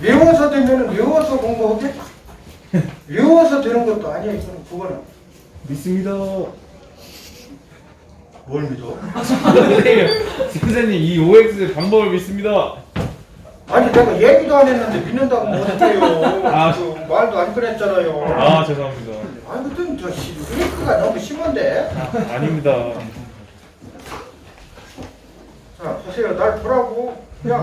외워서 되면 외워서 공부하게? 외워서 되는 것도 아니야, 이거는 그거는. 믿습니다. 뭘 믿어? 선생님, 선생님 이 OX 방법을 믿습니다. 아니 내가 얘기도 안 했는데 믿는다고 못해요. 아. 그 말도 안 꺼냈잖아요. 아 죄송합니다. 아니 그땐 저 씨, 브레이크가 너무 심한데. 아닙니다. 자 보세요, 날 보라고. 야,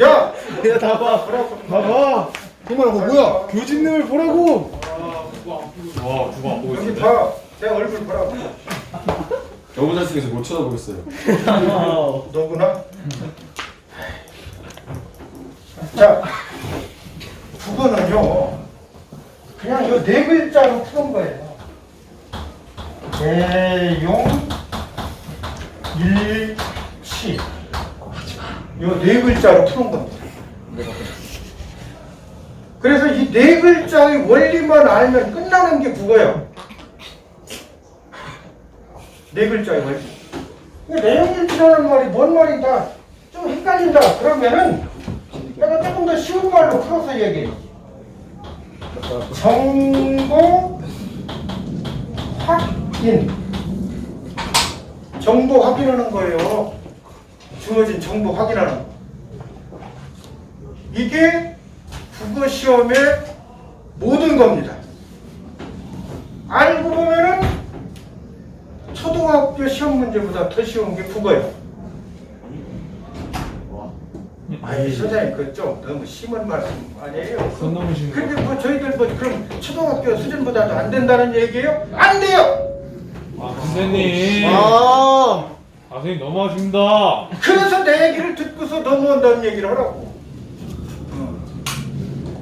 야, 야, 다 봐. 보라고. 봐봐. 정말 그 뭐야? 교진님을 보라고. 와 누가 안 보고 여기 있는데? 봐, 내 얼굴 보라고. 너무 잘생겨서 못 쳐다보겠어요. 너구나. 자, 국어는요, 그냥 이네 글자로 푸는 거예요. 대용, 일치. 이네 글자로 푸는 겁니다. 그래서 이 네 글자의 원리만 알면 끝나는 게 국어예요. 네 글자의 원리. 내용일치라는 말이 뭔 말이다 좀 헷갈린다 그러면은 내가 조금 더 쉬운 말로 풀어서 얘기해 정보 확인 정보 확인하는 거예요 주어진 정보 확인하는 거 이게 국어 시험의 모든 겁니다 알고 보면은 초등학교 시험 문제보다 더 쉬운 게 국어예요. 아니 선생님 그좀 너무 심한 말씀 아니에요? 손 넘으신 거. 근데 뭐 저희들 뭐 그럼 초등학교 수준보다도 안 된다는 얘기예요? 안 돼요. 아 선생님. 아 아. 선생님 너무하십니다. 그래서 내 얘기를 듣고서 넘어온다는 얘기를 하라고.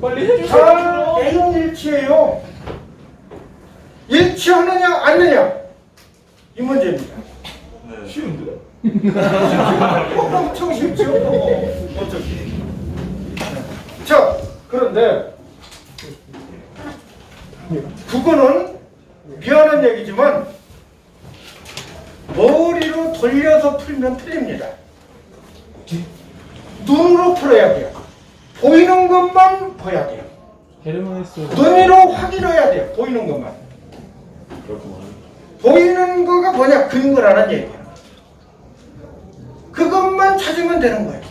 빨리 자 내용 일치예요. 일치하느냐 않느냐 이 문제입니다. 쉬운데? 어, 엄청 쉽죠? 어차피. 자, 그런데 국어는 미안한 얘기지만 머리로 돌려서 풀면 틀립니다. 눈으로 풀어야 돼요. 보이는 것만 봐야 돼요. 헤르만에스. 눈으로 확인해야 돼요. 보이는 것만. 그렇구만. 보이는 거가 뭐냐? 근거라는 얘기예요. 그것만 찾으면 되는 거예요.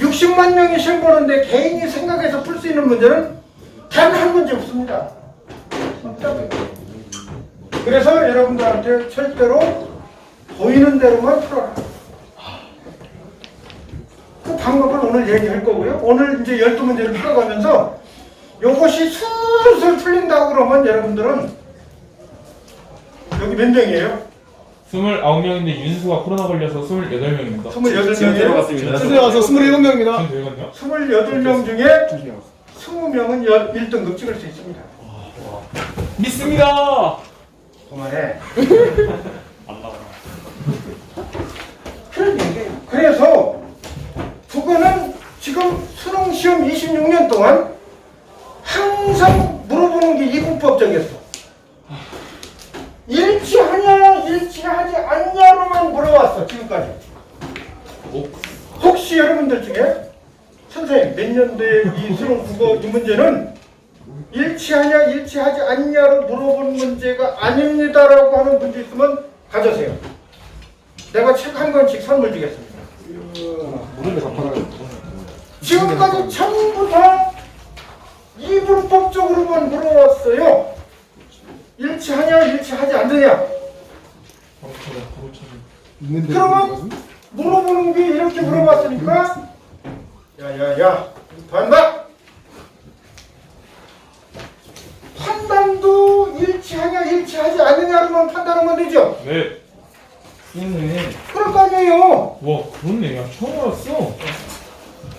60만 명이 시험 보는데 개인이 생각해서 풀 수 있는 문제는 단 한 문제 없습니다. 그래서 여러분들한테 절대로 보이는 대로만 풀어라. 그 방법을 오늘 얘기할 거고요. 오늘 이제 12문제를 풀어가면서 요것이 술술 풀린다고 그러면 여러분들은 여기 몇 명이에요? 29명인데 윤수가 코로나 걸려서 28명입니다. 28명이에요? 들어갔습니다. 선생님 와서 27명입니다. 전 되거든요? 28명 중에 20명은 1등급 찍을 수 있습니다. 믿습니다. 그만해. 안 나와. 그런 얘기예요. 그래서 국어는 지금 수능 시험 26년 동안 항상 물어보는 게 이분법정이었어. 일치하냐, 일치하지 않냐로만 물어왔어, 지금까지. 오, 혹시 여러분들 중에 선생님 몇 년도에 이 수능 국어 이 문제는 일치하냐 일치하지 않냐로 물어본 문제가 아닙니다라고 하는 문제 있으면 가져세요. 내가 책 한 권씩 선물 주겠습니다. 모르는데 갚아라. 지금까지 전부 다 이분법적으로만 물어왔어요. 일치하냐 일치하지 않느냐. 바로 찾아, 바로 찾아. 있는데. 그러면 물어보는 게 이렇게 물어봤으니까 야야야 반박 판단도 일치하냐 일치하지 않느냐로만 판단 하면 되죠 네. 그러네. 그럴 거 아니에요 와, 그렇네. 야, 처음 알았어.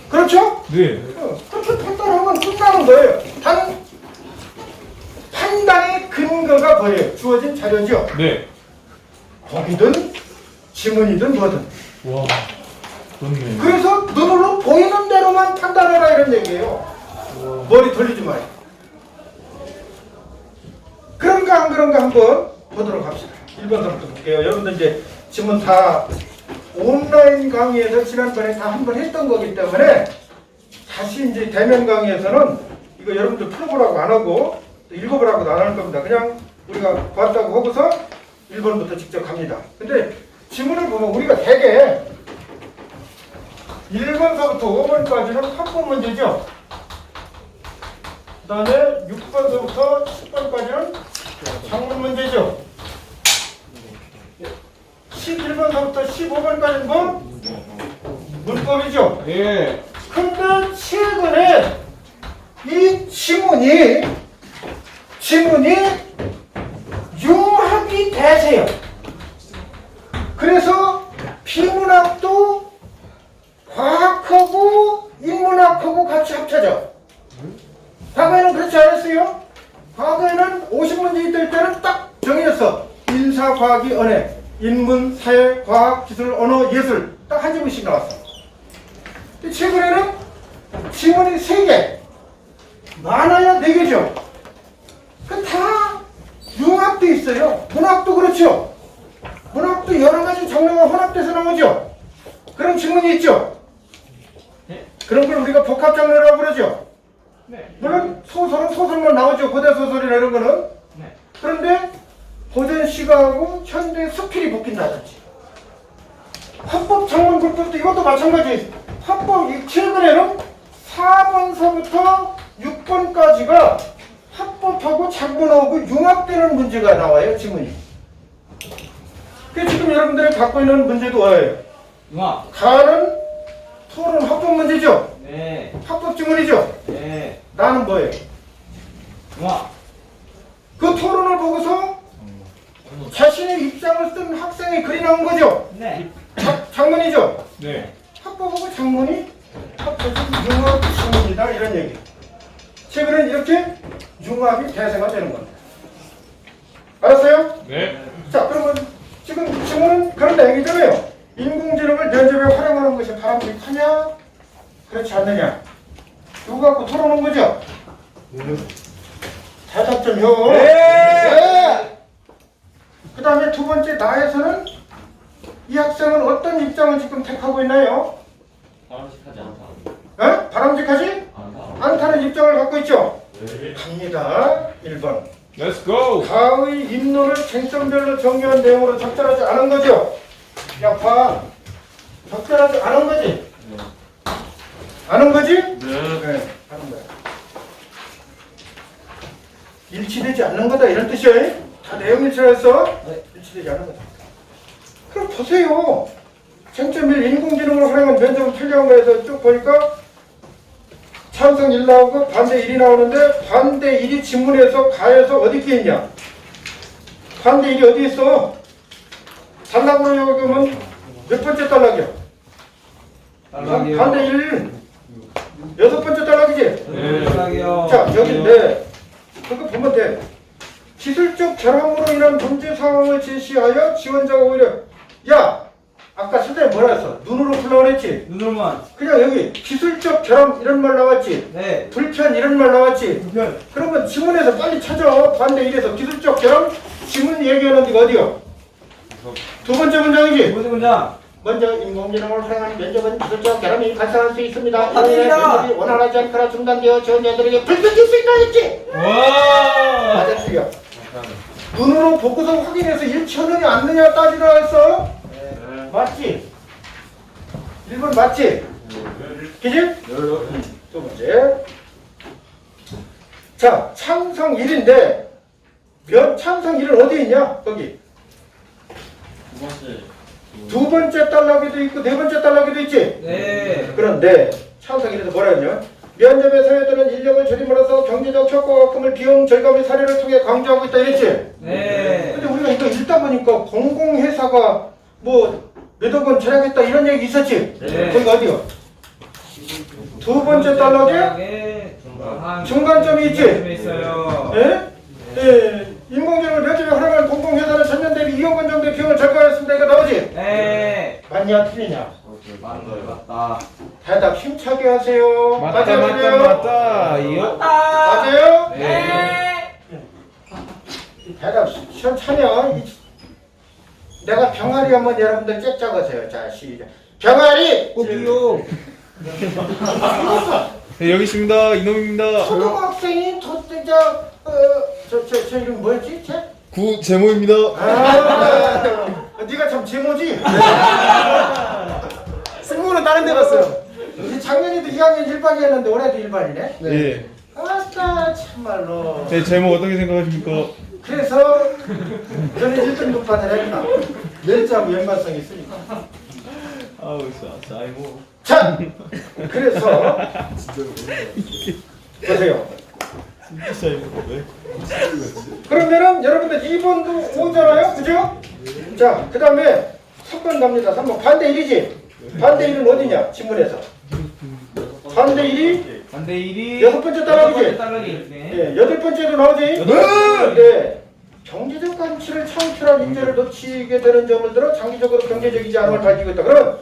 그렇죠? 네. 어, 그렇게 판단하면 끝나는 거예요 단 판단의 근거가 뭐예요? 주어진 자료죠 네. 거기든 지문이든 뭐든 와, 그렇네. 그래서 눈으로 보이는 대로만 판단해라 이런 얘기예요. 머리 돌리지 마요. 그런가 안 그런가 한번 보도록 합시 다. 1번서부터 볼게요. 여러분들 이제 지문 다 온라인 강의에서 지난번에 다 한 번 했던 거기 때문에 다시 이제 대면 강의에서는 이거 여러분들 풀어보라고 안 하고 또 읽어보라고도 안 할 겁니다. 그냥 우리가 봤다고 하고서 1번부터 직접 갑니다. 근데 지문을 보면 우리가 대개 1번서부터 5번까지는 합법 문제죠. 그 다음에 6번서부터 10번까지는 작문 문제죠. 11번서부터 15번까지는 뭐? 문법이죠. 예. 근데 최근에 이 지문이 지문이 융합이 되세요. 그래서 비문학도 과학하고 인문학하고 같이 합쳐져. 과거에는 그렇지 않았어요? 과거에는 50문제 있을 때는 딱 정해졌어. 인사, 과학이 언어, 인문, 사회, 과학, 기술, 언어, 예술 딱 한 지문씩 나왔어. 최근에는 지문이 세 개, 많아야 네 개죠. 그다 융합돼 있어요. 문학도 그렇죠. 문학도 여러 가지 장르가 혼합돼서 나오죠. 그런 지문이 있죠. 그런 걸 우리가 복합 장르라고 그러죠. 네. 물론 소설은 소설만 나오죠. 고대 소설이나 이런 거는. 네. 그런데 고전 시가하고 현대 수필이 묶인다든지. 합법 장문 불법도 이것도 마찬가지. 합법 이 최근에는 4번서부터 6번까지가 합법하고 장문하고 융합되는 문제가 나와요. 지문이. 그 지금 여러분들이 갖고 있는 문제도 뭐예요? 융합. 가는 토론 합법 문제죠. 네. 합법 지문이죠. 네. 나는 뭐예요? 융합. 그 토론을 보고서 자신의 입장을 쓴 학생의 글이 나온 거죠. 네. 자- 장문이죠. 네. 합법하고 장문이 합법적 융합 지문이다 이런 얘기. 최근엔 이렇게 융합이 대세가 되는 겁니다. 알았어요? 네. 자 그러면 지금 지문은 그런 얘기잖아요. 인공지능을 면접에 활용하는 것이 바람직하냐? 그렇지 않느냐? 이거 갖고 토론한 거죠? 대답 좀 해. 네. 그 다음에 두 번째 나에서는 이 학생은 어떤 입장을 지금 택하고 있나요? 바람직하지 않다. 어? 바람직하지? 않다. 않다는 입장을 갖고 있죠? 갑니다. 1번. Let's go. 가의 인론을 쟁점별로 정리한 내용으로 적절하지 않은 거죠? 야, 봐. 적절하지 않은 거지? 않은 거지? 네. 네, 하는 거야. 일치되지 않는 거다 이런 뜻이야. 다 내용 일치해서 일치되지 않는 거다. 그럼 보세요. 쟁점일 인공지능을 활용한 면접을 틀려한 거에서 쭉 보니까 찬성 1 나오고 반대 1이 나오는데 반대 1이 지문에서 가에서 어디 있게 있냐? 반대 1이 어디 있어? 단락으로 여기면 몇 번째 단락이야? 딸락이요. 반대 1 여섯 번째 단락이지? 네. 딸락이요. 자, 여기인데 그거 보면 돼. 기술적 결함으로 인한 문제 상황을 제시하여 지원자가 오히려 야 아까 선생님 뭐라 했어? 눈으로 풀라고 그랬지? 눈으로만. 그냥 여기 기술적 결함 이런 말 나왔지? 네. 불편 이런 말 나왔지? 불편. 그러면 지문에서 빨리 찾아 반대 일에서 기술적 결함 지문 얘기하는 데가 어디요? 두 번째 문장이지? 번째 문장. 먼저 인공지능을 활용한 면접은 기술적 결함이 발생할 수 있습니다. 인해 아닙니다. 면접이 원활하지 않거나 중단되어 지원자들에게 불편할 수 있다 했지? 와. 틀려. 눈으로 보고서 확인해서 일치하느냐 안 느냐 따지라 했어? 맞지? 1번 맞지? 그지? 두 번째. 자, 창성 1인데 몇 창성 1은 어디 있냐? 거기. 두 번째. 두 번째 달락에도 있고 네 번째 달락에도 있지? 네. 그런데 창성 1에서 뭐라 했냐? 면접에 사회들은 인력을 줄임으로써 경제적 효과와 금을 비용 절감의 사례를 통해 강조하고 있다 이랬지? 네. 근데 우리가 이거 읽다 보니까 공공회사가 뭐 몇억 원 절약했다 이런 얘기 있었지? 네. 거기가 어디요? 두 번째 달락에 에 중간점이 있지? 있어요. 예? 예, 인공지능을 면접에 활용한 공공회사는 전년 대비 2억 원 정도의 비용을 절감했습니다. 이거 나오지? 네. 맞냐 틀리냐? 맞다. 맞다. 대답 힘차게 하세요. 맞다 맞아요, 맞다 틀려요? 맞다. 이거. 맞아요? 네. 대답 시원찮냐? 이- 내가 병아리 한번 여러분들 쫙 적으세요. 자, 시작. 병아리! 꼭이요. 네, 여기 있습니다. 이놈입니다. 초등학생이 저, 저, 저, 어, 저, 저, 저 이름 뭐였지? 쟤? 구 제모입니다. 아, 네가 참 제모지? 승무는 다른 데 갔어요. 이 작년에도 2학년 1반이었는데 올해도 1반이네? 예. 아따, 참말로. 제 제목 어떻게 생각하십니까? 그래서 저는 1등 높반을 했구나. 멸자하고 연관성이 있으니까. 아우 진짜 아이고. 자, 그래서 보세요. 그러면은 여러분들 2번도 오잖아요, 그죠? 자, 그 다음에 3번 갑니다. 3번 반대 1이지. 반대 1은 어디냐? 지문에서. 반대 1이 반대 1이 여섯 번째 따라오지. 네. 예, 여덟 번째도 나오지. 네. 네. 경제적 가치를 창출한 인재를 놓치게 되는 점을 들어 장기적으로 경제적이지 않음을 밝히고 있다. 그러면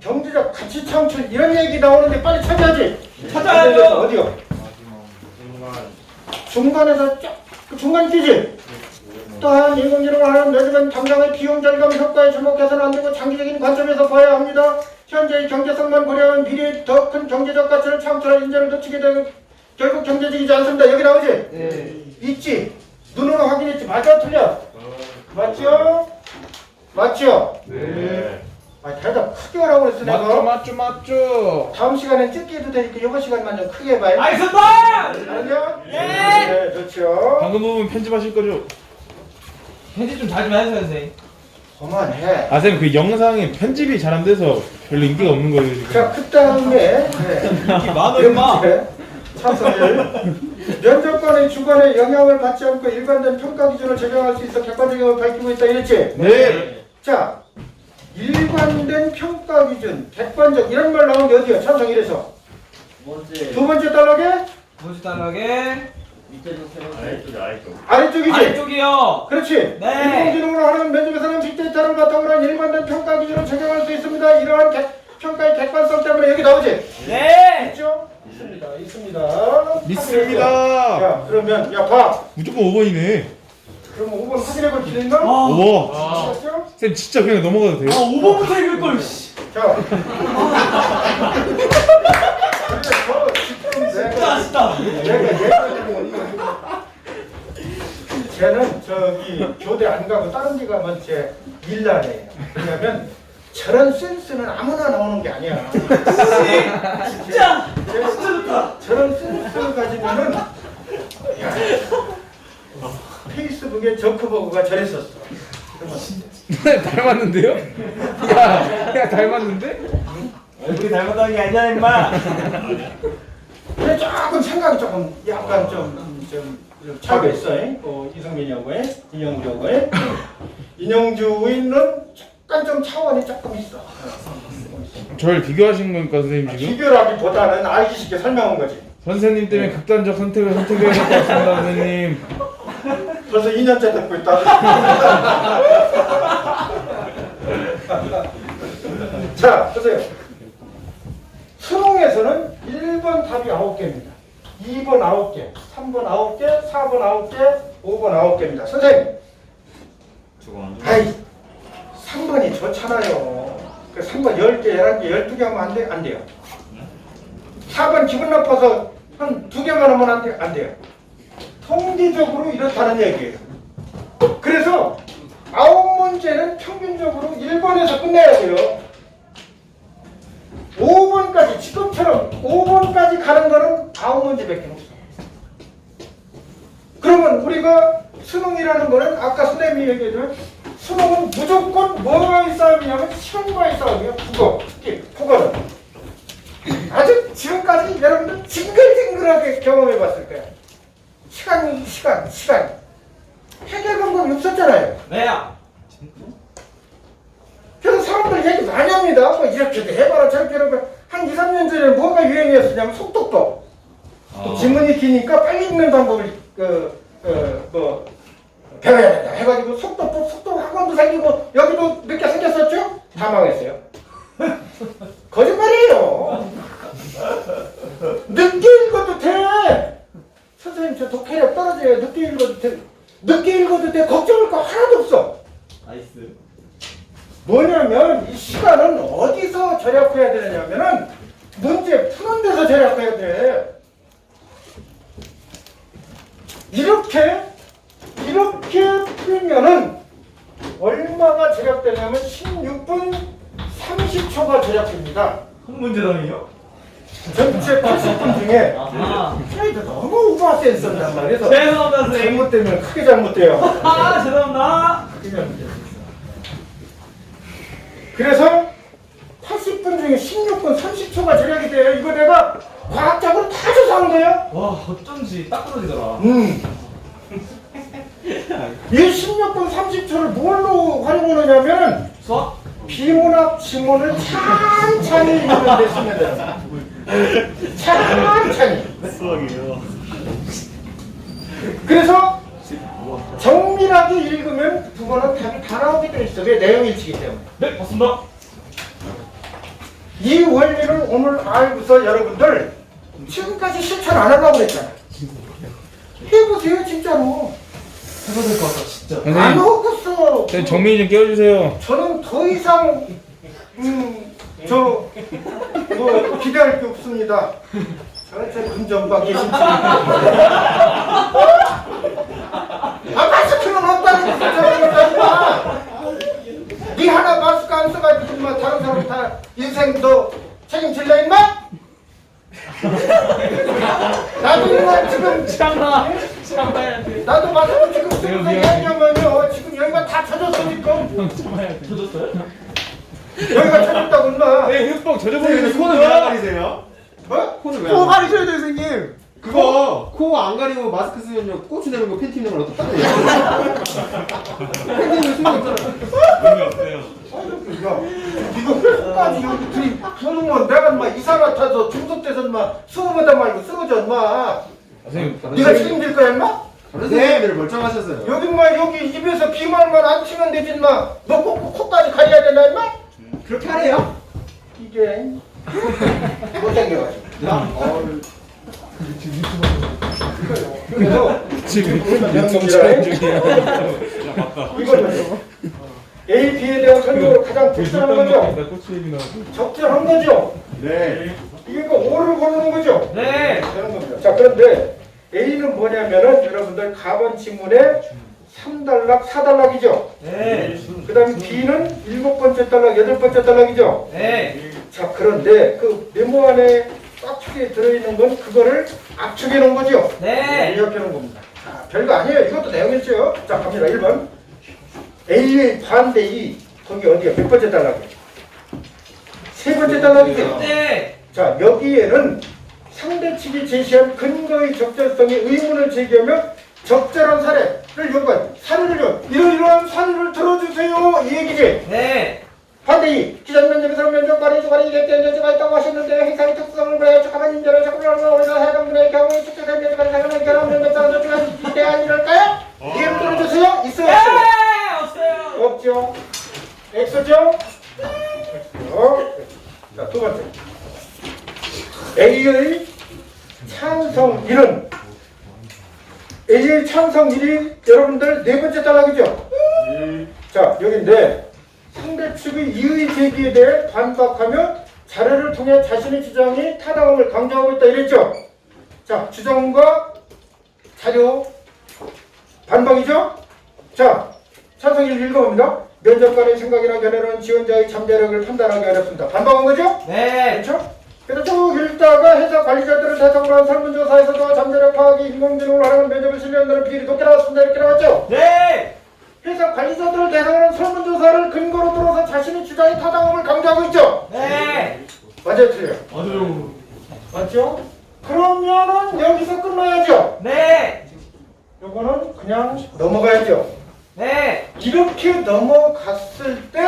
경제적 가치 창출 이런 얘기 나오는데 빨리 찾아야지. 찾아야죠. 어디요? 중간에서 쫙 그 중간 끼지. 또한 인공지능을 하는 매듭은 당장의 비용 절감 효과에 주목해서는 안 되고 장기적인 관점에서 봐야 합니다. 현재의 경제성만 고려하면 미래의 더 큰 경제적 가치를 창출할 인재를 놓치게 되는 결국 경제적이지 않습니다. 여기 나오지? 네. 있지? 눈으로 확인했지? 맞아? 틀려? 맞죠? 맞죠? 네. 아, 대답 크게 하라고 그랬어 맞죠, 내가. 맞죠, 맞죠. 다음 시간엔 찍게 해도 되니까 이번 시간만 좀 크게 해봐요. 알겠습니다. 알았냐? 네. 좋죠. 방금 부분 편집하실 거죠? 편집 좀잘좀 해주세요 선생님 그만해. 아, 쌤, 그 영상이 편집이 잘 안 돼서 별로 인기가 없는 거예요, 지금. 자, 그 다음에 네. 인기 많아 임마 차선을 면접관의 주관에 영향을 받지 않고 일관된 평가 기준을 적용할 수 있어 객관적임을 밝히고 있다 이랬지? 네. 자, 일관된 평가 기준, 객관적 이런 말 나온 게 어디야? 찬성 이래서 두 번째 두 번째 단락에 뭐지 달라게 밑에서 세 번째 아래쪽이 아래쪽. 아래쪽이지? 아래쪽이요 그렇지. 네. 인공지능으로 하는 면접에서는 빅데이터를 바탕으로 한 일관된 평가 기준을 적용할 수 있습니다. 이러한 객, 평가의 객관성 때문에 여기 나오지? 네 있죠? 있습니다. 있습니다. 믿습니다. 자, 그러면 야 봐. 무조건 5번이네. 그럼 5번 확인해 볼 있나? 아, 와. 맞죠? 쌤, 진짜 그냥 넘어가도 돼요? 아 5번부터 읽을 걸 씨. 자. 그래서 지금 진짜 내가 아쉽다 내가 얘기하는 쟤는 저기 교대 안 가고 다른 데 가면 쟤 밀라네요. 왜냐면 저런 센스는 아무나 나오는 게 아니야. 진짜 진짜 좋다 저런 센스를 가지면은 야, 페이스북에 저크버그가 저랬었어. 그러면 닮았는데요? 야, 야, 닮았는데? 얼굴이 닮았다는 게 아니야 임마 근데 조금 생각이 조금 약간 좀, 좀, 좀 차이가 있어. 잉? 어, 이성민이하고의 인영주하고의 인영주는 약간 좀 차원이 조금 있어. 저를 비교하신 거니까, 선생님 지금? 비교라기보다는 알기 쉽게 설명한 거지. 선생님 때문에 극단적 선택을 선택해야 될것 같습니다, 선생님. 벌써 2년째 듣고 있다. 자, 보세요. 수능에서는 1번 답이 9개입니다. 2번 9개, 3번 9개, 4번 9개, 5번 9개입니다. 선생님. 아이, 3번이 좋잖아요. 그 3번 10개, 11개, 12개 하면 안, 돼, 안 돼요. 4번 기분 나빠서 한두 개만 하면 안, 돼, 안 돼요. 통계적으로 이렇다는 얘기예요. 그래서 아홉 문제는 평균적으로 1번에서 끝내야 돼요. 5번까지 지금처럼 5번까지 가는 거는 아홉 문제밖에 없어. 그러면 우리가 수능이라는 거는 아까 선생님이 얘기했지만 수능은 무조건 뭐와의 싸움이냐면 시간과의 싸움이에요. 국어, 특히 국어는 아주 지금까지 여러분들 징글징글하게 경험해 봤을 거야. 시간이 시간 시간 해결 방법이 없었잖아요. 네야 그래서 사람들 얘기 많이 합니다. 뭐 이렇게도 해봐라 저렇게 해봐라. 한 2, 3년 전에 뭐가 유행이었었냐면 속독법. 아. 지문이 기니까 빨리 읽는 방법을 그, 그, 뭐 배워야 된다 해가지고 속독법 속독 학원도 생기고 여기도 몇개 생겼었죠? 다 망했어요. 거짓말이에요. 늦게 읽어도 돼. 선생님 저 독해력 떨어져요. 늦게 읽어도 돼. 늦게 읽어도 돼. 걱정할 거 하나도 없어. 나이스. 뭐냐면 이 시간은 어디서 절약해야 되냐면은 문제 푸는 데서 절약해야 돼. 이렇게 이렇게 풀면은 얼마가 절약되냐면 16분 30초가 절약됩니다. 한 문제당이요? 전체 80분 중에 너무 오버 센스단 말이에요. 그래서 죄송합니다 선생님. 잘못되면 크게 잘못돼요. 아 죄송합니다. 크게 잘못돼요. 그래서 80분 중에 16분 30초가 절약이 돼요. 이거 내가 과학적으로 다 조사한 거예요. 와 어쩐지 딱 떨어지더라. 음. 이 16분 30초를 뭘로 활용하느냐면 수학? 비문학 지문을 찬찬히 읽는 데 쓰면 돼요. 찬찬히. 수학이요. 그래서 정밀하게 읽으면 두 번은 답이 다 나오게 돼 있어. 왜 내용일치기 때문에. 네 맞습니다. 이 원리를 오늘 알고서 여러분들 지금까지 실천 안 하려고 그랬잖아. 해보세요, 진짜로. 해야 될 것 같다 진짜. 안 선생님, 하겠어. 선생님 정민이 좀 깨워주세요. 저는 더 이상 음, 저, 뭐, 기대할 게 없습니다. 저한테 금전과 계신지. 아, 마스크는 없다는 거 걱정하지 마. 니 하나 마스크 안 써가지고, 인마, 다른 사람 다 인생 너 책임질래, 인마? 나도 인마 지금, 참아. 참아야 돼. 나도 마스크 지금 쓰면서 내가 미안해. 얘기하면요, 지금 여기가 다 젖었어, 지금. 터졌어요? 여기가 젖었다고, 인마. 네, 흑박 젖어버리는 코는 왜 안 가리세요? 뭐? 코는 코 왜안 가리? 가리셔야 돼요 선생님 그거 코 안 가리고 마스크 쓰면요 고추 내는 거 팬티 입는 거랑 똑같아요. 팬티는 쓰면 없잖아. 의미 없어요. 야, 이거 끝까지 여기 둘이 부르면 내가 인마 이사 같아서 중급 때서 인마 쓰고보다 말고 쓰러져 인마 선생님, 네가 책임질 거야 인마? 다른 선생님들 멀쩡하셨어요. 여기 인마 여기 입에서 비말만 안 치면 되지 인마 너 코, 코까지 가려야 되나 인마? 그렇게 하래요? 이게 못생겨가지고 그래서 지금 보면 유튜브 내용이라 촬영 중이야. 이거는 A, B에 대한 설명으로 가장 적절한 거죠? 나 꼬치 얘기 나왔어. 적절한 거죠? 네. 이게 그 O를 고르는 거죠? 네. 되는 겁니다. 자, 그런데 A는 뭐냐면은 여러분들 가번 지문에 3단락, 4단락이죠. 네. 그 다음에 B는 일곱 번째 단락, 여덟 번째 단락이죠. 네. 자, 그런데 그 메모 안에 꽉축에 들어있는 건 그거를 압축해 놓은 거죠. 네. 이렇게 놓은 겁니다. 자, 별거 아니에요. 이것도 내용이죠. 자, 갑니다. 1번. A의 반대 2. 거기 어디야? 몇 번째 단락이에요? 세 번째 단락이죠. 네. 자, 여기에는 상대 측이 제시한 근거의 적절성에 의문을 제기하며 적절한 사례를 요구한 사례를 요 이러이러한 사례를 들어주세요. 이 얘기지? 네. 반대 이 기존 면접에서 면접 관리 주관이 이랬던 면접가 있다고 하셨는데 행사의 특성을 보여 적합한 인재를 적합하고 오히려 해당분의 경우에 직접된 면접관 사람을 결혼 면접자가 중요한 기대한 이럴까요? 이해를 들어주세요 있어요 없어요? 네. 없어요. 없죠 X죠? X요 자두 번째 A의 찬성 1은 A의 찬성 1이 여러분들 네 번째 단락이죠? 자 여기인데 상대 측의 이의 제기에 대해 반박하며 자료를 통해 자신의 주장이 타당함을 이랬죠? 자 주장과 자료 반박이죠? 자 찬성 1 읽어봅니다 면접관의 생각이나 견해는 지원자의 잠재력을 판단하기 어렵습니다 반박한 거죠? 네. 그렇죠? 그래서 쭉 읽다가 회사 관리자들을 대상으로 한 설문조사에서도 잠재력 파악이 인공지능을 활용한 면접을 실현하는 비율이 높게 나왔습니다. 이렇게 나왔죠? 네. 회사 관리자들을 대상으로 한 설문조사를 근거로 들어서 자신의 주장이 타당함을 강조하고 있죠? 네. 맞아요, 틀려요? 맞아요. 맞죠? 그러면은 여기서 끝나야죠? 네. 요거는 그냥 넘어가야죠? 네. 이렇게 넘어갔을 때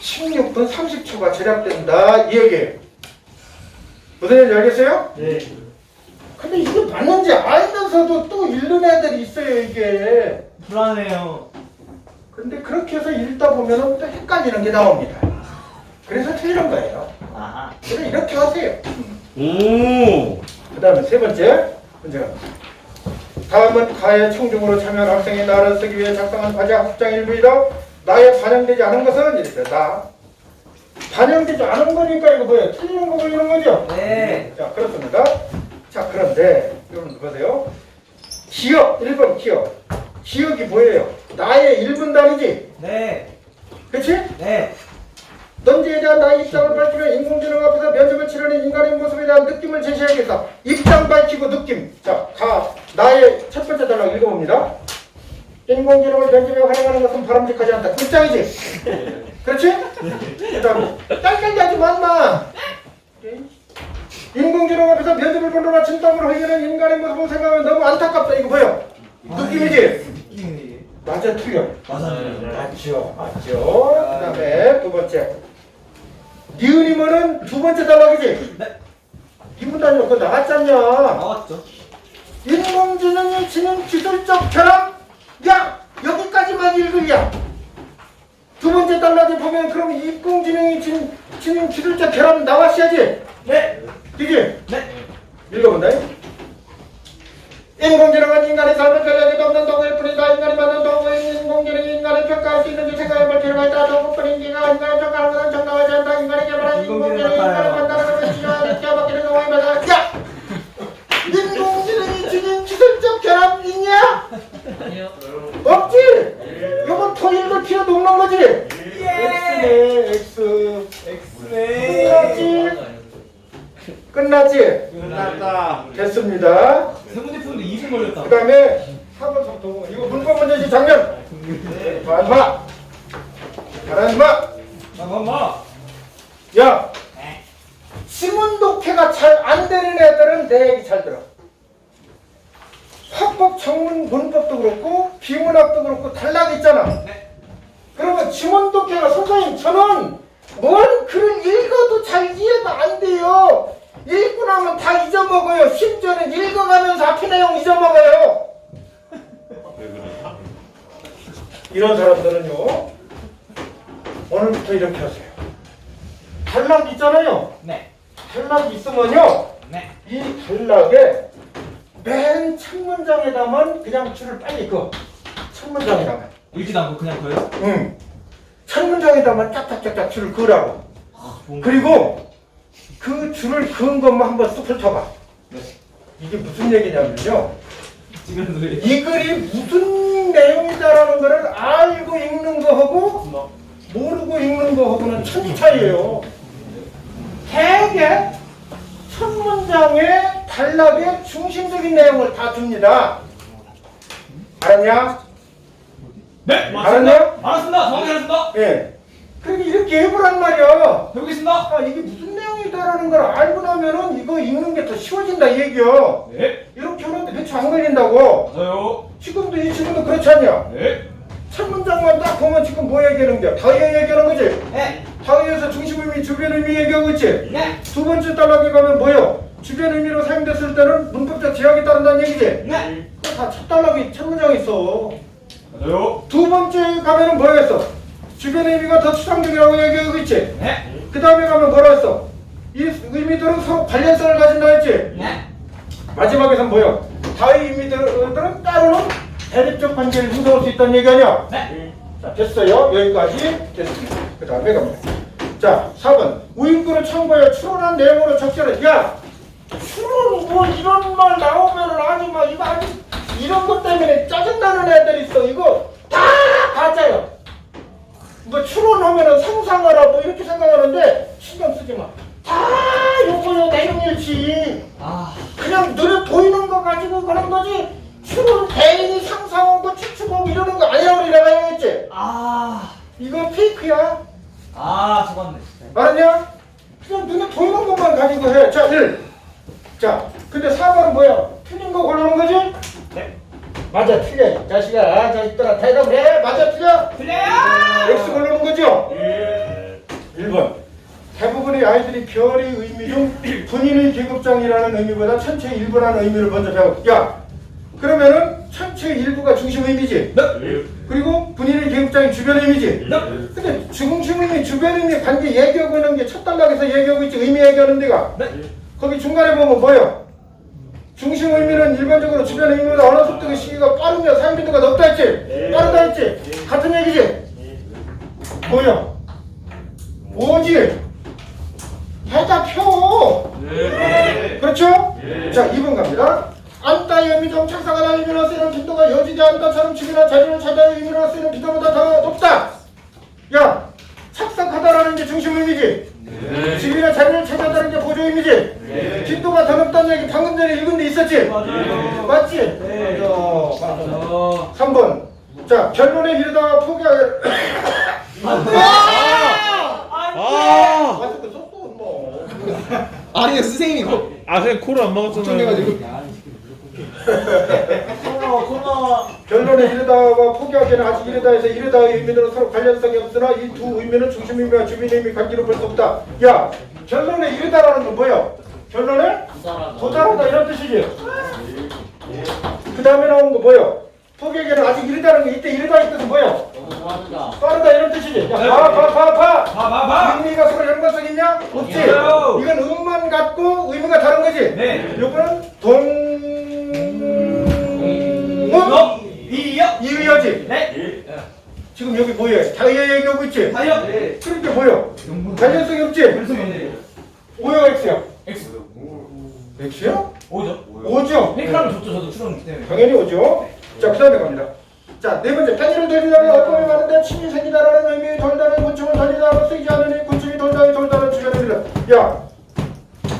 16분 30초가 절약된다 이 얘기예요. 무슨 얘기인지 알겠어요? 네. 근데 이게 맞는지 알면서도 또 읽는 애들이 있어요 이게 불안해요. 근데 그렇게 해서 읽다 보면은 또 헷갈리는 게 나옵니다 그래서 틀린 거예요 아하. 그래서 이렇게 하세요 오. 그 다음에 세 번째 문제가 다음은 가해 청중으로 참여한 학생이 나를 쓰기 위해 작성한 과제 학습장 일부이다 나에 반영되지 않은 것은 이렇게 나 반영되지 않은 거니까 이거 뭐예요? 틀리는 거 걸리는 거죠? 네. 자 그렇습니다. 자 그런데 여러분 보세요. 기억 1번 기억. 기억이 뭐예요? 나의 1분단이지. 네. 그렇지? 네. 넌지에 대한 나의 입장을 밝히며 인공지능 앞에서 면접을 치르는 인간의 모습에 대한 느낌을 제시하겠다. 입장 밝히고 느낌. 자, 가 나의 첫 번째 단락 읽어봅니다. 인공지능을 면접에 활용하는 것은 바람직하지 않다. 입장이지. 그렇지? 그 다음에 딸딸이 하지 말마. 인공지능 앞에서 면접을 보느라 진땀으로 회개하는 인간의 모습을 생각하면 너무 안타깝다. 이거 뭐야? 느낌이지. 맞아, 틀려. 맞아요. 맞죠, 맞죠. 그 다음에 두 번째. 니은이면은 두 번째 단락이지. 네. 이분 단락 그거 나왔잖냐. 나왔죠. 인공지능이 지능 기술적 결함. 야 여기까지만 읽으랴. 두 번째 단락에 보면 그럼 인공지능이 지능, 지능 기술적 결함 나왔어야지. 네. 그지? 네. 읽어본다. 인공지능은 인간의 삶을 변하게 없는 도구일 뿐이다. 인간이 만든 도구 수 있는지 생각해 볼 필요가 있다. 도구뿐인 기가 인간을 평가하는 정당하지 않다. 인간이 개발한 인공지능이 인간을 판단하는 지나가는 기어박히는 경우입니다. 야! 인공지능이 지닌 기술적 결함 있냐? 아니요. 없지? 요건 더 읽을 필요도 없는 거지? X네, X. 끝났지? 끝났지? 끝났다. 됐습니다. 세문제 푸는데 2분 걸렸다. 그 다음에 4번 성동 이거 문법 문제지 장 면 반마 바란마 잠깐만. 야. 지문 독해가 잘 안 되는 애들은 내 얘기 잘 들어. 화법 정문 문법도 그렇고 비문학도 그렇고 단락 있잖아. 네. 그러면 지문 독해가 선생님 저는 뭔 글을 읽어도 잘 이해가 안 돼요. 읽고 나면 다 잊어먹어요. 심지어는 읽어가면서 앞에 내용 잊어먹어요 이런 사람들은요 오늘부터 이렇게 하세요 단락 있잖아요 네. 단락 있으면요 네. 이 단락에 맨첫 문장에다만 그냥 줄을 빨리 그어 첫 문장에다만 읽지도 않고 그냥 거요? 응. 첫 문장에다만 짝짝짝짝 줄을 그으라고 그리고 그 줄을 그은 것만 한번 쑥 펼쳐봐 이게 무슨 얘기냐면요 지금. 이 글이 무슨 내용이다라는 거를 알고 읽는 거하고 모르고 읽는 거하고는 천지 차이예요. 대개 첫 문장에 단락의 중심적인 내용을 다 줍니다. 알았냐? 네. 알았냐? 알았습니다. 정확히 알았습니다. 예. 그러니까 이렇게 해보란 말이야. 배우겠습니다. 아, 이게 무슨 내용이다라는 걸 알고 나면은 이거 읽는 게 더 쉬워진다 이 얘기야. 네. 이렇게 하는데 몇초안 걸린다고. 맞아요. 지금도 이 친구도 그렇지 않냐? 네. 첫 문장만 딱 보면 지금 뭐 얘기하는 거야? 다이어 얘기하는 거지? 네. 다이어에서 중심 의미, 주변 의미 얘기하고 있지? 네. 두 번째 단락에 가면 뭐요? 주변 의미로 사용됐을 때는 문법적 제약이 따른다는 얘기지? 네. 그거 다첫 단락이 첫 문장에 있어. 맞아요. 두 번째 가면은 뭐였어? 주변 의미가 더 추상적이라고 얘기하고 있지? 네. 그 다음에 가면 뭐라 했어? 이 의미들은 서로 관련성을 가진다 했지? 네. 마지막에선 뭐야? 다의 의미들은 따로는 대립적 관계를 형성할 수 있다는 얘기 아니야? 네. 자, 됐어요. 여기까지 됐습니다. 그 다음에 갑니다. 자, 4번. 우인글을 참고하여 추론한 내용으로 적절해. 야! 추론 뭐 이런 말 나오면은 아주 막 이거 아주 이런 것 때문에 짜증 야, 그러면은 천체 일부가 중심 의미지. 네. 그리고 분인은 계급장이 주변 의미지. 네. 근데 중심 의미, 주변 의미 관계 얘기하고 있는 게 첫 단락에서 얘기하고 있지. 의미 얘기하는 데가. 네. 거기 중간에 보면 뭐예요? 중심 의미는 일반적으로 주변 의미보다 언어 속도의 시기가 빠르며 사용 빈도가 높다 했지. 네. 빠르다 했지. 네. 같은 얘기지. 뭐야? 뭐지? 대답표. 네. 그렇죠? 네. 자, 2번 갑니다. 안다 의미 정착사가 의미로 쓰이는 빈도가 여지지 않다처럼 집이나 자리를 찾아 의미로 쓰이는 빈도보다 더 높다. 야, 착석하다라는 게 중심 의미지. 네. 집이나 자리를 찾아다는 게 보조 의미지. 네. 빈도가 더 높다는 얘기 방금 전에 읽은 데 있었지. 맞아요. 맞지? 네. 맞아. 맞아. 맞아. 3번. 자, 결론에 이르다 포기할. 안 돼! 아! 아. 맞았어, 아니, 선생님이 아, 그냥 코를 안 막았잖아요. 걱정돼가지고. 코너 코너. 결론에 이르다와 포기하기는 아직 이르다에서 이르다의 의미는 서로 관련성이 없으나 이 두 의미는 중심 의미와 주민 의미 관계로 볼 수 없다. 야, 결론에 이르다라는 건 뭐야? 결론에 도달하다 이런 뜻이지. 그 다음에 나온 거 뭐야? 포기하기는 아직 이르다는 게 이때 이르다의 뜻은 뭐야? 빠르다 이런 뜻이지. 야, 봐, 봐, 봐, 봐. 봐봐봐. 의미가 서로 연관성 있냐? 없지. 이건 음만 같고 의미가 다른 거지. 네. 요거는 동. 너 이요. 이의어지. 네. 지금 여기 뭐야? 다이어 얘기하고 있지? 다이어. 네. 그러니까 뭐야? 관련성이 없지? 연속이네. 오요 X야. X. X야? 오죠. 오죠? 팽크라면 좋죠. 저도 출연기 때문에. 당연히 오죠. 자, 그 다음에 갑니다. 자, 네 번째. 편의를 돌리다는 어법이 많은데 침이 생기다라는 의미의 돌다는 곤충을 돌리다로 쓰이지 않으니 곤충이 돌다의 돌다는 주변입니다. 야,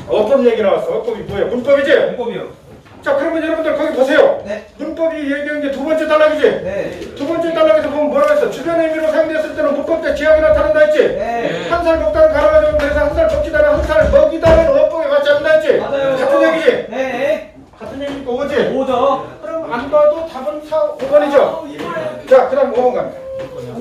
어법 얘기 나왔어. 어법이 뭐야? 문법이지? 공법이요. 자, 그러면 여러분들 거기 보세요. 네. 문법이 얘기한 게 두 번째 단락이지? 네. 두 번째 단락에서 보면 뭐라고 했어? 주변 의미로 사용됐을 때는 문법 때 지향이 나타난다 했지? 네. 한살 먹다는 가라가지고 그래서 한 살 먹기다는 한 살 먹이다는 어법에 맞지 않는다 했지? 맞아요. 같은 얘기지? 네. 같은 얘기니까 오지? 오죠. 그럼 안 봐도 답은 4, 5번이죠? 자, 그 다음 5번 갑니다.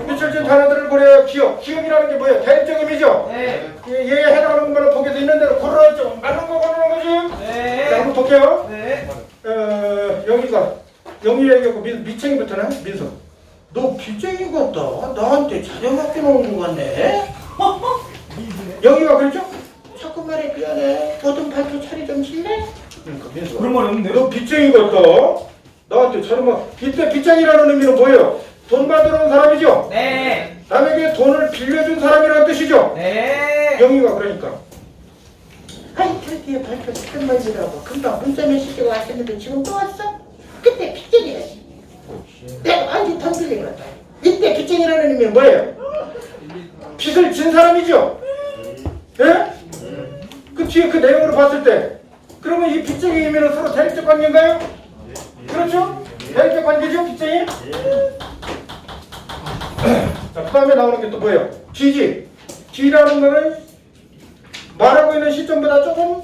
밑줄진 단어들을 고려해 기억. 기억이라는 게 뭐예요? 대입적 의미죠? 네. 얘- 얘에 해당하는 거는 보기에서 있는 대로 고르죠. 맞는 거 고르는 거지? 네. 자, 한번 볼게요. 네. 어, 여기가 영희 얘기하고 민, 미챙이부터는 민서. 너 빚쟁이 같다. 나한테 자료 맡겨놓은 거 같네. 영희가 그랬죠? 자꾸 말해 미안해. 보던 발표 처리 좀 실래? 그러니까 민서. 그런 말이 없는데요? 너 빚쟁이 같다. 나한테 자료 맡. 이때 빚쟁이라는 의미는 뭐예요? 돈 받으러 온 사람이죠. 네. 남에게 돈을 빌려준 사람이라는 뜻이죠. 네. 영희가 그러니까. 아이 드디어 발표 끝말이라고 금방 문자 메시지가 왔었는데 지금 또 왔어? 그때 빚쟁이야지 내가 완전 돈 빌린 거다 이때 의미는 뭐예요? 빚을 진 사람이죠. 예? 그 뒤에 그 내용으로 봤을 때 그러면 이 빚쟁이 의미는 서로 대립적 관계인가요? 그렇죠? 대립적 관계죠, 빚쟁이? 자, 그 다음에 나오는 게 또 뭐예요? 뒤지. 뒤라는 거는 말하고 있는 시점보다 조금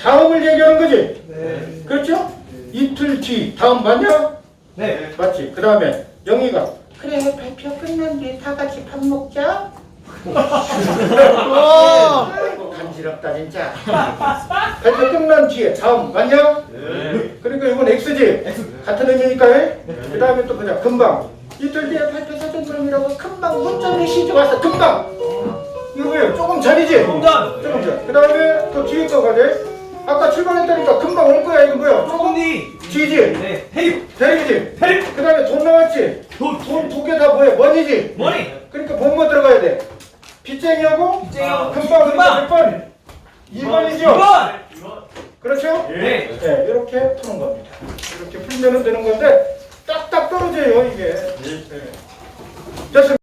다음을 얘기하는 거지. 네. 그렇죠? 이틀 뒤, 다음 맞냐? 네. 맞지? 그 다음에 영희가 그래 발표 끝난 뒤에 다 같이 밥 먹자 아이고 간지럽다 진짜 발표 끝난 뒤에 다음 맞냐? 그러니까 이건 X지? 같은 의미니까 해? 그 다음에 또 보자 금방 이틀 뒤에 발표 사전 그럼이라고 금방 문자 메시지 왔어 금방 이거 왜요? 조금 전이지? 조금 전. 그 다음에 또 뒤에 거 가지? 아까 출발했다니까 금방 올 거야 이거 뭐야? 조금 뒤. 뒤지? 네. 헤이. 대리지? 헤이. 그 다음에 돈 나왔지? 돈. 돈두개 다 뭐야? 머니지? 머리. 그러니까 뭐뭐 들어가야 돼? 빚쟁이하고 빚쟁이하고 금방 금방. 몇 번? 2번이죠? 2번. 그렇죠? 네. 네, 이렇게 푸는 겁니다. 이렇게 풀면 되는 건데 딱딱 떨어져요 이게. 네. 됐습니다.